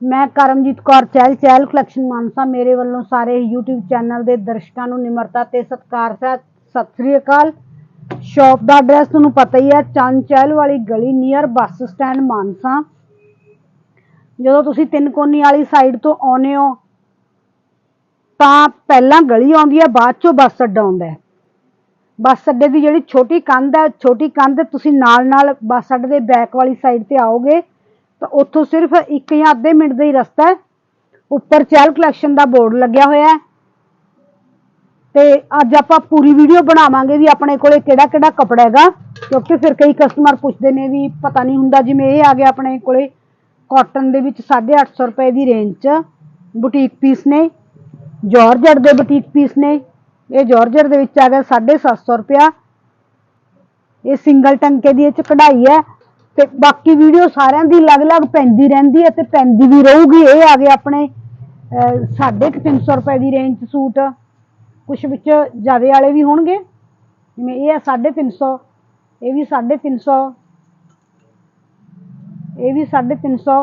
ਮੈਂ ਕਰਮਜੀਤ ਕੌਰ, ਚਹਿਲ ਚਹਿਲ ਕਲੈਕਸ਼ਨ ਮਾਨਸਾ ਮੇਰੇ ਵੱਲੋਂ ਸਾਰੇ YouTube ਚੈਨਲ ਦੇ ਦਰਸ਼ਕਾਂ ਨੂੰ ਨਿਮਰਤਾ ਤੇ ਸਤਿਕਾਰ ਸਹਿਤ ਸਤਿ ਸ੍ਰੀ ਅਕਾਲ। ਸ਼ਾਪ ਦਾ ਐਡਰੈਸ ਤੁਹਾਨੂੰ ਪਤਾ ਹੀ ਹੈ ਚੰਦ ਚਹਿਲ ਵਾਲੀ ਗਲੀ ਨੀਅਰ ਬੱਸ ਸਟੈਂਡ ਮਾਨਸਾ। ਜਦੋਂ ਤੁਸੀਂ ਤਿੰਨ ਕੋਨੀ ਵਾਲੀ ਸਾਈਡ ਤੋਂ ਆਉਨੇ ਹੋ, ਤਾਂ ਪਹਿਲਾਂ ਗਲੀ ਆਉਂਦੀ ਹੈ, ਬਾਅਦ ਚੋਂ ਬੱਸ ਅੱਡਾ ਆਉਂਦਾ ਹੈ। ਬੱਸ ਅੱਡੇ ਦੀ ਜਿਹੜੀ ਛੋਟੀ ਕੰਧ ਹੈ, ਛੋਟੀ ਕੰਧ ਤੁਸੀਂ ਨਾਲ ਨਾਲ ਬੱਸ ਅੱਡੇ ਦੇ ਬੈਕ ਵਾਲੀ ਸਾਈਡ ਤੇ ਆਓਗੇ। ਤਾਂ ਉੱਥੋਂ ਸਿਰਫ ਇੱਕ ਜਾਂ ਅੱਧੇ ਮਿੰਟ ਦਾ ਹੀ ਰਸਤਾ ਹੈ। ਉੱਪਰ ਚਹਿਲ ਕਲੈਕਸ਼ਨ ਦਾ ਬੋਰਡ ਲੱਗਿਆ ਹੋਇਆ ਹੈ। ਤੇ ਅੱਜ ਆਪਾਂ ਪੂਰੀ ਵੀਡੀਓ ਬਣਾਵਾਂਗੇ ਵੀ ਆਪਣੇ ਕੋਲੇ ਕਿਹੜਾ ਕਿਹੜਾ ਕੱਪੜਾ ਹੈਗਾ। ਕਿਉਂਕਿ ਫਿਰ ਕਈ ਕਸਟਮਰ ਪੁੱਛਦੇ ਨੇ ਵੀ ਪਤਾ ਨਹੀਂ ਹੁੰਦਾ, ਜਿਵੇਂ ਇਹ ਆ ਗਿਆ ਆਪਣੇ ਕੋਲੇ ਕਾਟਨ ਦੇ ਵਿੱਚ 850 ਰੁਪਏ ਦੀ ਰੇਂਜ 'ਚ ਬੁਟੀਕ ਪੀਸ ਨੇ। ਜਾਰਜਟ ਦੇ ਬੁਟੀਕ ਪੀਸ ਨੇ। ਇਹ ਜਾਰਜਟ ਦੇ ਵਿੱਚ ਆ ਗਿਆ 750 ਰੁਪਿਆ ਇਹ ਸਿੰਗਲ ਟੰਕੇ ਦੀ ਇਹ 'ਚ ਕਢਾਈ ਹੈ। ਤੇ ਬਾਕੀ ਵੀਡੀਓ ਸਾਰਿਆਂ ਦੀ ਅਲੱਗ-ਅਲੱਗ ਪੈਂਦੀ ਰਹਿੰਦੀ ਹੈ ਤੇ ਪੈਂਦੀ ਵੀ ਰਹੂਗੀ। ਇਹ ਆ ਗਏ ਆਪਣੇ ਅਹ, ਸਾਢੇ ਕੁ ਤਿੰਨ ਸੌ ਰੁਪਏ ਦੀ ਰੇਂਜ 'ਚ ਸੂਟ। ਕੁਝ ਵਿੱਚ ਜ਼ਿਆਦੇ ਵਾਲੇ ਵੀ ਹੋਣਗੇ। ਜਿਵੇਂ ਇਹ ਹੈ 350 ਇਹ ਵੀ 350 ਇਹ ਵੀ 350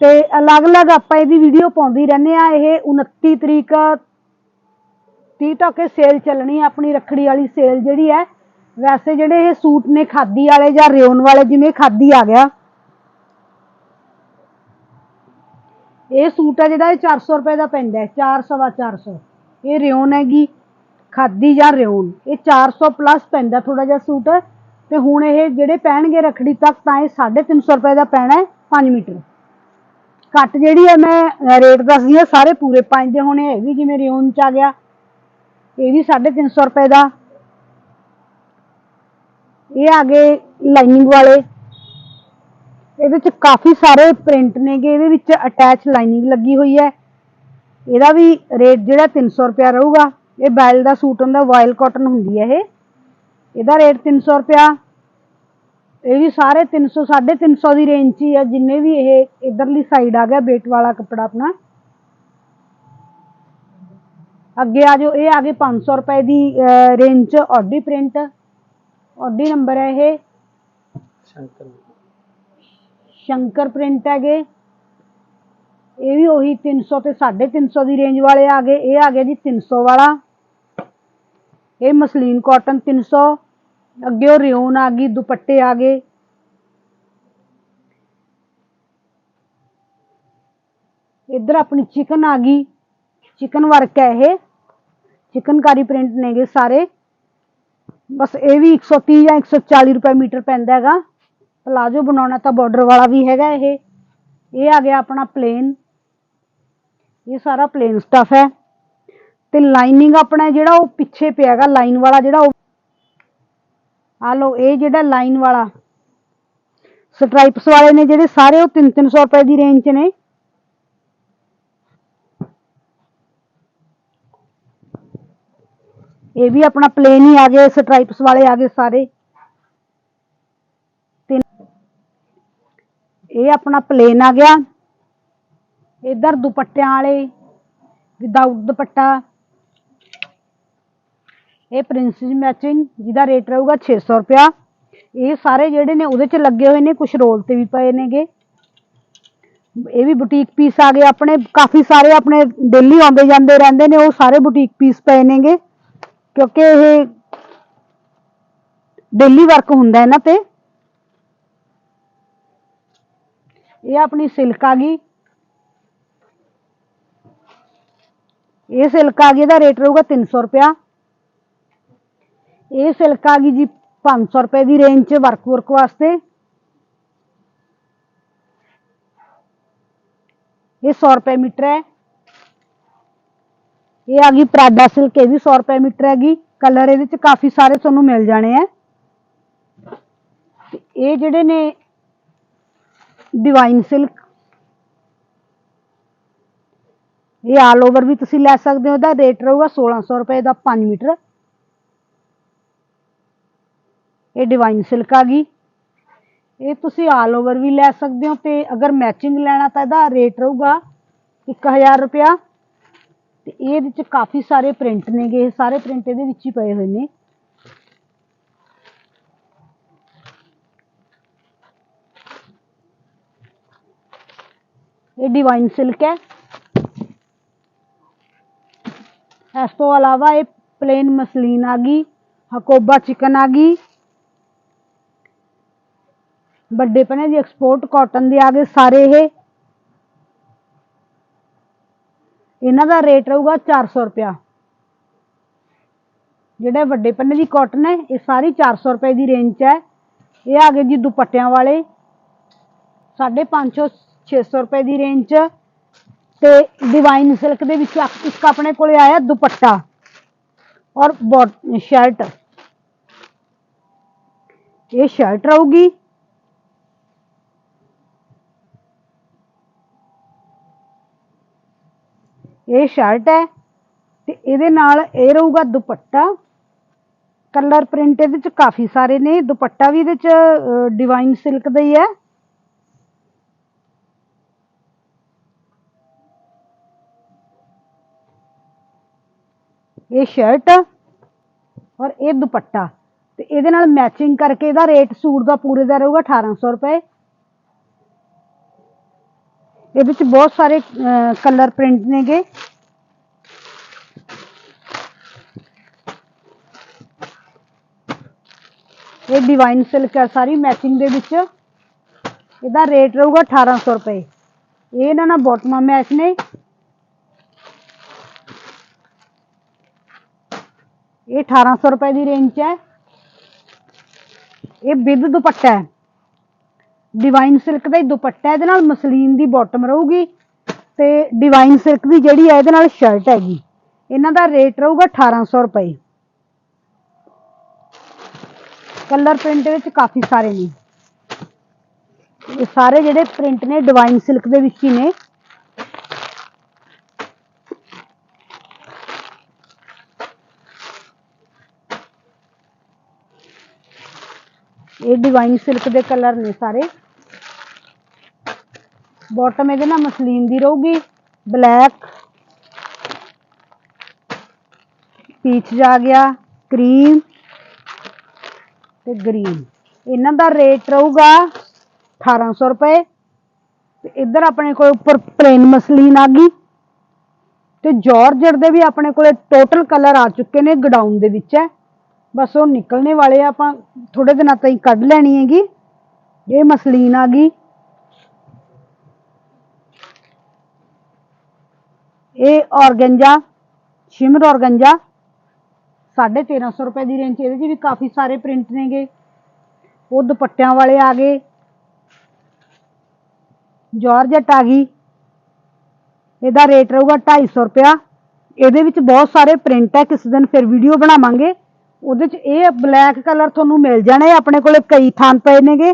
ਤੇ ਅਲੱਗ-ਅਲੱਗ ਆਪਾਂ ਇਹਦੀ ਵੀਡੀਓ ਪਾਉਂਦੀ ਰਹਿੰਦੇ ਆ ਇਹ 29 ਤਰੀਕ 30 ਤੱਕ ਇਹ ਸੇਲ ਚੱਲਣੀ ਹੈ ਆਪਣੀ ਰੱਖੜੀ ਵਾਲੀ ਸੇਲ ਜਿਹੜੀ ਹੈ। ਵੈਸੇ ਜਿਹੜੇ ਇਹ ਸੂਟ ਨੇ ਖਾਦੀ ਵਾਲੇ ਜਾਂ ਰਿਓਨ ਵਾਲੇ, ਜਿਵੇਂ ਖਾਦੀ ਆ ਗਿਆ। ਇਹ ਸੂਟ ਹੈ ਜਿਹੜਾ ਇਹ 400 ਰੁਪਏ ਦਾ ਪੈਂਦਾ ਹੈ 400 400 ਇਹ ਰਿਓਨ ਹੈਗੀ, ਖਾਦੀ ਜਾਂ ਰਿਓਨ। ਇਹ 400 ਪਲੱਸ ਪੈਂਦਾ ਥੋੜਾ ਜਿਹਾ ਸੂਟ। ਤੇ ਹੁਣ ਇਹ ਜਿਹੜੇ ਪਹਿਣਗੇ ਰੱਖੜੀ ਤੱਕ, ਤਾਂ ਇਹ 350 ਰੁਪਏ ਦਾ ਪੈਣਾ ਹੈ 5 ਮੀਟਰ। ਕੱਟ ਜਿਹੜੀ ਹੈ ਮੈਂ ਰੇਟ ਦੱਸਦੀ ਹਾਂ, ਸਾਰੇ ਪੂਰੇ ਪੰਜ ਦੇ ਹੋਣੇ ਇਹ ਵੀ ਜਿਵੇਂ ਰਿਓਨ ਚ ਆ ਗਿਆ, ਇਹ ਵੀ 350 ਰੁਪਏ ਦਾ। ਇਹ ਆ ਗਏ ਲਾਈਨਿੰਗ ਵਾਲੇ। ਇਹਦੇ ਚ ਕਾਫੀ ਸਾਰੇ ਪ੍ਰਿੰਟ ਨੇਗੇ। ਇਹਦੇ ਵਿੱਚ ਅਟੈਚ ਲਾਈਨਿੰਗ ਲੱਗੀ ਹੋਈ ਹੈ। ਇਹਦਾ ਵੀ ਰੇਟ ਜਿਹੜਾ 300 ਰੁਪਿਆ ਰਹੂਗਾ। ਇਹ ਬੈਲ ਦਾ ਸੂਟ ਹੁੰਦਾ ਵਾਇਲ ਕਾਟਨ ਹੁੰਦੀ ਹੈ ਇਹ। ਇਹਦਾ ਰੇਟ 300 ਰੁਪਿਆ ਇਹ ਵੀ ਸਾਰੇ 300 350 ਦੀ ਰੇਂਜ 'ਚ ਹੀ ਆ। ਜਿੰਨੇ ਵੀ ਇਹ ਇਧਰਲੀ ਸਾਈਡ ਆ ਗਿਆ ਬੇਟ ਵਾਲਾ ਕੱਪੜਾ ਆਪਣਾ। ਅੱਗੇ ਆ ਜਾਓ। ਇਹ ਆ ਗਏ 500 ਰੁਪਏ ਦੀ ਰੇਂਜ 'ਚ ਆਡੀ ਪ੍ਰਿੰਟ ਆਡੀ ਨੰਬਰ ਹੈ ਇਹ। ਸ਼ੰਕਰ। ਸ਼ੰਕਰ ਪ੍ਰਿੰਟ ਹੈਗੇ। ਇਹ ਵੀ ਉਹੀ 300 ਤੇ 350 ਦੀ ਰੇਂਜ ਵਾਲੇ ਆ ਗਏ। ਇਹ ਆ ਗਿਆ ਜੀ 300 ਵਾਲਾ। ਇਹ ਮਸਲੀਨ ਕਾਟਨ 300 ਅੱਗੇ ਉਹ ਰਿਓਨ ਆ ਗਈ ਦੁਪੱਟੇ ਆ ਗਏ। ਇੱਧਰ ਆਪਣੀ ਚਿਕਨ ਆ ਗਈ। ਚਿਕਨ ਵਰਕ ਹੈ ਇਹ। ਚਿਕਨਕਾਰੀ ਪ੍ਰਿੰਟ ਨੇਗੇ ਸਾਰੇ। ਬਸ ਇਹ ਵੀ 130 ਜਾਂ 140 ਰੁਪਏ ਮੀਟਰ ਪੈਂਦਾ ਹੈਗਾ ਪਲਾਜੋ ਬਣਾਉਣਾ ਤਾਂ ਬਾਰਡਰ ਵਾਲਾ ਵੀ ਹੈਗਾ ਇਹ ਇਹ ਆ ਗਿਆ ਆਪਣਾ ਪਲੇਨ ਇਹ ਸਾਰਾ ਪਲੇਨ ਸਟਫ ਹੈ ਤੇ ਲਾਈਨਿੰਗ ਆਪਣਾ ਜਿਹੜਾ ਉਹ ਪਿੱਛੇ ਪਿਆ ਹੈਗਾ ਲਾਈਨ ਵਾਲਾ ਜਿਹੜਾ ਉਹ ਆ ਲੋ ਇਹ ਜਿਹੜਾ ਲਾਈਨ ਵਾਲਾ ਸਟ੍ਰਾਈਪਸ ਵਾਲੇ ਨੇ ਜਿਹੜੇ ਸਾਰੇ ਉਹ 3-300 ਰੁਪਏ ਦੀ ਰੇਂਜ 'ਚ ਨੇ ਇਹ ਵੀ ਆਪਣਾ ਪਲੇਨ ਹੀ ਆ ਗਏ ਸਟ੍ਰਾਈਪਸ ਵਾਲੇ ਆ ਗਏ ਸਾਰੇ। ਤਿੰਨ ਇਹ ਆਪਣਾ ਪਲੇਨ ਆ ਗਿਆ। ਇਧਰ ਦੁਪੱਟਿਆਂ ਵਾਲੇ ਵਿਦਆਊਟ ਦੁਪੱਟਾ। ਇਹ ਪ੍ਰਿੰਸਸ ਮੈਚਿੰਗ ਜਿਹਦਾ ਰੇਟ ਰਹੂਗਾ 600 ਰੁਪਿਆ ਇਹ ਸਾਰੇ ਜਿਹੜੇ ਨੇ, ਉਹਦੇ ਚ ਲੱਗੇ ਹੋਏ ਨੇ ਕੁਝ ਰੋਲ ਤੇ ਵੀ ਪਏ ਨੇਗੇ। ਇਹ ਵੀ ਬੁਟੀਕ ਪੀਸ ਆ ਗਏ ਆਪਣੇ। ਕਾਫੀ ਸਾਰੇ ਆਪਣੇ ਡੇਲੀ ਆਉਂਦੇ ਜਾਂਦੇ ਰਹਿੰਦੇ ਨੇ, ਉਹ ਸਾਰੇ ਬੁਟੀਕ ਪੀਸ ਪਏ ਨੇਗੇ। ਕਿਉਂਕਿ ਇਹ ਡੇਲੀ ਵਰਕ ਹੁੰਦਾ ਇਹਨਾਂ ਤੇ ਇਹ ਆਪਣੀ ਸਿਲਕ ਆ ਗਈ ਇਹ ਸਿਲਕ ਆ ਗਈ ਇਹਦਾ ਰੇਟ ਰਹੂਗਾ 300 ਰੁਪਿਆ ਇਹ ਸਿਲਕ ਆ ਗਈ ਜੀ 500 ਰੁਪਏ ਦੀ ਰੇਂਜ 'ਚ ਵਰਕ ਵਰਕ ਵਾਸਤੇ ਇਹ 100 ਰੁਪਏ ਮੀਟਰ ਹੈ ਇਹ ਆ ਗਈ ਪ੍ਰਾਡਾ ਸਿਲਕ ਇਹ ਵੀ 100 ਰੁਪਏ ਮੀਟਰ ਹੈਗੀ ਕਲਰ ਇਹਦੇ 'ਚ ਕਾਫੀ ਸਾਰੇ ਤੁਹਾਨੂੰ ਮਿਲ ਜਾਣੇ ਆ। ਤੇ ਇਹ ਜਿਹੜੇ ਨੇ ਡਿਵਾਈਨ ਸਿਲਕ ਇਹ ਆਲ ਓਵਰ ਵੀ ਤੁਸੀਂ ਲੈ ਸਕਦੇ ਹੋ। ਇਹਦਾ ਰੇਟ ਰਹੂਗਾ 1600 ਰੁਪਏ ਦਾ 5 ਮੀਟਰ। ਇਹ ਡਿਵਾਈਨ ਸਿਲਕ ਆ ਗਈ। ਇਹ ਤੁਸੀਂ ਆਲ ਓਵਰ ਵੀ ਲੈ ਸਕਦੇ ਹੋ ਤੇ ਅਗਰ ਮੈਚਿੰਗ ਲੈਣਾ ਤਾਂ ਇਹਦਾ ਰੇਟ ਰਹੂਗਾ 1000 ਰੁਪਿਆ ਤੇ ਇਹਦੇ ਚ ਕਾਫੀ ਸਾਰੇ ਪ੍ਰਿੰਟ ਨੇਗੇ, ਇਹ ਸਾਰੇ ਪ੍ਰਿੰਟ ਇਹਦੇ ਵਿੱਚ ਹੀ ਪਏ ਹੋਏ ਨੇ। ਇਹ ਡਿਵਾਈਨ ਸਿਲਕ ਹੈ। ਇਸ ਤੋਂ ਇਲਾਵਾ ਇਹ ਪਲੇਨ ਮਸਲੀਨ ਆ ਗਈ ਹਕੋਬਾ ਚਿਕਨ ਆ ਗਈ। ਵੱਡੇ ਪਨੇ ਦੀ ਐਕਸਪੋਰਟ ਕਾਟਨ ਦੇ ਆ ਗਏ ਸਾਰੇ ਇਹ। ਇਹਨਾਂ ਦਾ ਰੇਟ ਰਹੂਗਾ 400 ਰੁਪਿਆ ਜਿਹੜੇ ਵੱਡੇ ਪੰਨੇ ਦੀ ਕਾਟਨ ਹੈ, ਇਹ ਸਾਰੀ 400 ਰੁਪਏ ਦੀ ਰੇਂਜ 'ਚ ਹੈ। ਇਹ ਆ ਗਏ ਜੀ ਦੁਪੱਟਿਆਂ ਵਾਲੇ। 550 600 ਰੁਪਏ ਦੀ ਰੇਂਜ 'ਚ ਤੇ ਡਿਵਾਈਨ ਸਿਲਕ ਦੇ ਵਿੱਚ ਇੱਕ ਇੱਕ ਆਪਣੇ ਕੋਲੇ ਆਇਆ ਦੁਪੱਟਾ ਔਰ ਸ਼ਰਟ ਇਹ ਸ਼ਰਟ ਰਹੂਗੀ। ਇਹ ਸ਼ਰਟ ਹੈ ਤੇ ਇਹਦੇ ਨਾਲ ਇਹ ਰਹੂਗਾ ਦੁਪੱਟਾ। ਕਲਰ ਪ੍ਰਿੰਟ ਇਹਦੇ ਚ ਕਾਫੀ ਸਾਰੇ ਨੇ, ਦੁਪੱਟਾ ਵੀ ਇਹਦੇ ਚ ਡਿਵਾਈਨ ਸਿਲਕ ਦਾ ਹੀ ਹੈ। ਇਹ ਸ਼ਰਟ ਔਰ ਇਹ ਦੁਪੱਟਾ ਤੇ ਇਹਦੇ ਨਾਲ ਮੈਚਿੰਗ ਕਰਕੇ ਇਹਦਾ ਰੇਟ ਸੂਟ ਦਾ ਪੂਰੇ ਦਾ ਰਹੂਗਾ 1800 ਰੁਪਏ। ਇਹਦੇ ਵਿੱਚ ਬਹੁਤ ਸਾਰੇ ਕਲਰ ਪ੍ਰਿੰਟ ਨੇਗੇ। ਇਹ ਡਿਵਾਈਨ ਸਿਲਕ ਹੈ ਸਾਰੀ ਮੈਚਿੰਗ ਦੇ ਵਿੱਚ। ਇਹਦਾ ਰੇਟ ਰਹੂਗਾ 1800 ਰੁਪਏ। ਇਹ ਇਹਨਾਂ ਨਾਲ ਬੋਟਮਾਂ ਮੈਚ ਨੇ। ਇਹ 1800 ਰੁਪਏ ਦੀ ਰੇਂਜ 'ਚ ਹੈ। ਇਹ ਵਿਦ ਦੁਪੱਟਾ ਹੈ। ਡਿਵਾਈਨ ਸਿਲਕ ਦਾ ਹੀ ਦੁਪੱਟਾ, ਇਹਦੇ ਨਾਲ ਮਸਲੀਨ ਦੀ ਬਾਟਮ ਰਹੂਗੀ ਤੇ ਡਿਵਾਈਨ ਸਿਲਕ ਦੀ ਜਿਹੜੀ ਹੈ ਇਹਦੇ ਨਾਲ ਸ਼ਰਟ ਹੈਗੀ। ਇਹਨਾਂ ਦਾ ਰੇਟ ਰਹੂਗਾ 1800 ਰੁਪਏ। ਕਲਰ ਪ੍ਰਿੰਟ ਵਿੱਚ ਕਾਫੀ ਸਾਰੇ ਨੇ। ਇਹ ਸਾਰੇ ਜਿਹੜੇ ਪ੍ਰਿੰਟ ਨੇ ਡਿਵਾਈਨ ਸਿਲਕ ਦੇ ਵਿੱਚ ਹੀ ਨੇ। ਇਹ ਡਿਵਾਈਨ ਸਿਲਕ ਦੇ ਕਲਰ ਨੇ ਸਾਰੇ। ਬਾਟਮ ਇਹਦੇ ਨਾਲ ਮਸਲੀਨ ਦੀ ਰਹੂਗੀ ਬਲੈਕ ਪੀਚ ਜਾ ਗਿਆ ਕਰੀਮ ਤੇ ਗ੍ਰੀਨ ਇਹਨਾਂ ਦਾ ਰੇਟ ਰਹੂਗਾ 1800 ਰੁਪਏ। ਤੇ ਇੱਧਰ ਆਪਣੇ ਕੋਲ ਉੱਪਰ ਪਲੇਨ ਮਸਲੀਨ ਆ ਗਈ। ਤੇ ਜਾਰਜਟ ਦੇ ਵੀ ਆਪਣੇ ਕੋਲੇ ਟੋਟਲ ਕਲਰ ਆ ਚੁੱਕੇ ਨੇ ਗਡਾਊਨ ਦੇ ਵਿੱਚ ਹੈ। ਬਸ ਉਹ ਨਿਕਲਣੇ ਵਾਲੇ ਆ, ਆਪਾਂ ਥੋੜੇ ਦਿਨਾਂ ਤਾਈਂ ਕੱਢ ਲੈਣੀ ਹੈਗੀ। ਇਹ ਮਸਲੀਨ ਆ ਗਈ। ਇਹ ਔਰਗੰਜਾ, ਸ਼ਿਮਰ ਔਰਗੰਜਾ 1350 ਰੁਪਏ ਦੀ ਰੇਂਜ ਇਹਦੇ 'ਚ ਵੀ ਕਾਫੀ ਸਾਰੇ ਪ੍ਰਿੰਟ ਨੇਗੇ। ਉਹ ਦੁਪੱਟਿਆਂ ਵਾਲੇ ਆ ਗਏ। ਜਾਰਜਟ ਆ ਗਈ ਇਹਦਾ ਰੇਟ ਰਹੂਗਾ 250 ਰੁਪਿਆ ਇਹਦੇ ਵਿੱਚ ਬਹੁਤ ਸਾਰੇ ਪ੍ਰਿੰਟ ਹੈ, ਕਿਸੇ ਦਿਨ ਫਿਰ ਵੀਡੀਓ ਬਣਾਵਾਂਗੇ। ਉਹਦੇ 'ਚ ਇਹ ਬਲੈਕ ਕਲਰ ਤੁਹਾਨੂੰ ਮਿਲ ਜਾਣੇ ਆਪਣੇ ਕੋਲੇ ਕਈ ਥਾਂ ਪਏ ਨੇਗੇ।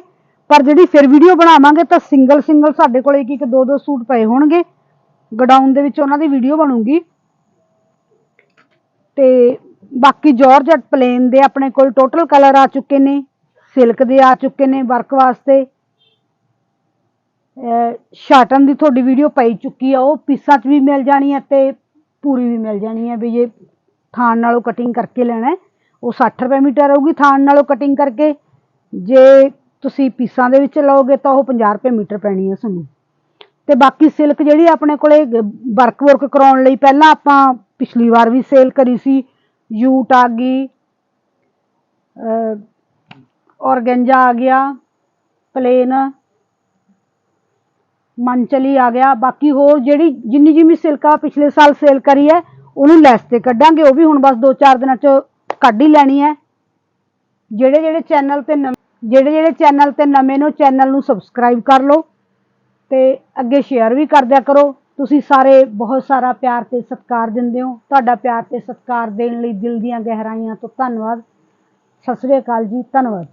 ਪਰ ਜਿਹੜੀ ਫਿਰ ਵੀਡੀਓ ਬਣਾਵਾਂਗੇ ਤਾਂ ਸਿੰਗਲ ਸਿੰਗਲ ਸਾਡੇ ਕੋਲੇ ਇੱਕ ਇੱਕ ਦੋ ਦੋ ਸੂਟ ਪਏ ਹੋਣਗੇ। ਗਡਾਊਨ ਦੇ ਵਿੱਚ ਉਹਨਾਂ ਦੀ ਵੀਡੀਓ ਬਣੂਗੀ। ਤੇ ਬਾਕੀ ਜਾਰਜਟ ਪਲੇਨ ਦੇ ਆਪਣੇ ਕੋਲ ਟੋਟਲ ਕਲਰ ਆ ਚੁੱਕੇ ਨੇ ਸਿਲਕ ਦੇ ਆ ਚੁੱਕੇ ਨੇ ਵਰਕ ਵਾਸਤੇ। ਸ਼ਾਟਨ ਦੀ ਤੁਹਾਡੀ ਵੀਡੀਓ ਪਈ ਚੁੱਕੀ ਆ, ਉਹ ਪੀਸਾਂ 'ਚ ਵੀ ਮਿਲ ਜਾਣੀ ਹੈ ਤੇ ਪੂਰੀ ਵੀ ਮਿਲ ਜਾਣੀ ਹੈ ਵੀ ਜੇ ਥਾਣ ਨਾਲੋਂ ਕਟਿੰਗ ਕਰਕੇ ਲੈਣਾ ਉਹ 60 ਰੁਪਏ ਮੀਟਰ ਰਹੂਗੀ ਥਾਣ ਨਾਲੋਂ ਕਟਿੰਗ ਕਰਕੇ। ਜੇ ਤੁਸੀਂ ਪੀਸਾਂ ਦੇ ਵਿੱਚ ਲਓਗੇ ਤਾਂ ਉਹ 50 ਰੁਪਏ ਮੀਟਰ ਪੈਣੀ ਹੈ ਤੁਹਾਨੂੰ। ਤੇ ਬਾਕੀ ਸਿਲਕ ਜਿਹੜੀ ਆਪਣੇ ਕੋਲੇ ਵਰਕ ਵਰਕ ਕਰਾਉਣ ਲਈ ਪਹਿਲਾਂ ਆਪਾਂ ਪਿਛਲੀ ਵਾਰ ਵੀ ਸੇਲ ਕਰੀ ਸੀ, ਯੂਟ ਆ ਗਈ ਔਰਗੈਂਜਾ ਆ ਗਿਆ, ਪਲੇਨ ਮੰਚਲੀ ਆ ਗਿਆ, ਬਾਕੀ ਹੋਰ ਜਿਹੜੀ ਜਿੰਨੀ ਜਿੰਨੀ ਸਿਲਕਾ ਪਿਛਲੇ ਸਾਲ ਸੇਲ ਕਰੀ ਹੈ, ਉਹਨੂੰ ਲੈਸ ਤੇ ਕੱਢਾਂਗੇ, ਉਹ ਵੀ ਹੁਣ ਬਸ 2-4 ਦਿਨਾਂ ਚ ਕੱਢ ਹੀ ਲੈਣੀ ਹੈ। ਜਿਹੜੇ ਜਿਹੜੇ ਚੈਨਲ ਤੇ ਨਵੇਂ ਜਿਹੜੇ ਜਿਹੜੇ ਚੈਨਲ ਤੇ ਨਵੇਂ ਨੇ ਚੈਨਲ ਨੂੰ ਸਬਸਕ੍ਰਾਈਬ ਕਰ ਲਓ। ਤੇ ਅੱਗੇ ਸ਼ੇਅਰ ਵੀ ਕਰ ਦਿਆ ਕਰੋ। ਤੁਸੀਂ ਸਾਰੇ ਬਹੁਤ ਸਾਰਾ ਪਿਆਰ ਤੇ ਸਤਿਕਾਰ ਦਿੰਦੇ ਹੋ। ਤੁਹਾਡਾ ਪਿਆਰ ਤੇ ਸਤਿਕਾਰ ਦੇਣ ਲਈ ਦਿਲ ਦੀਆਂ ਗਹਿਰਾਈਆਂ ਤੋਂ ਧੰਨਵਾਦ। ਸਤਿ ਸ੍ਰੀ ਅਕਾਲ ਜੀ, ਧੰਨਵਾਦ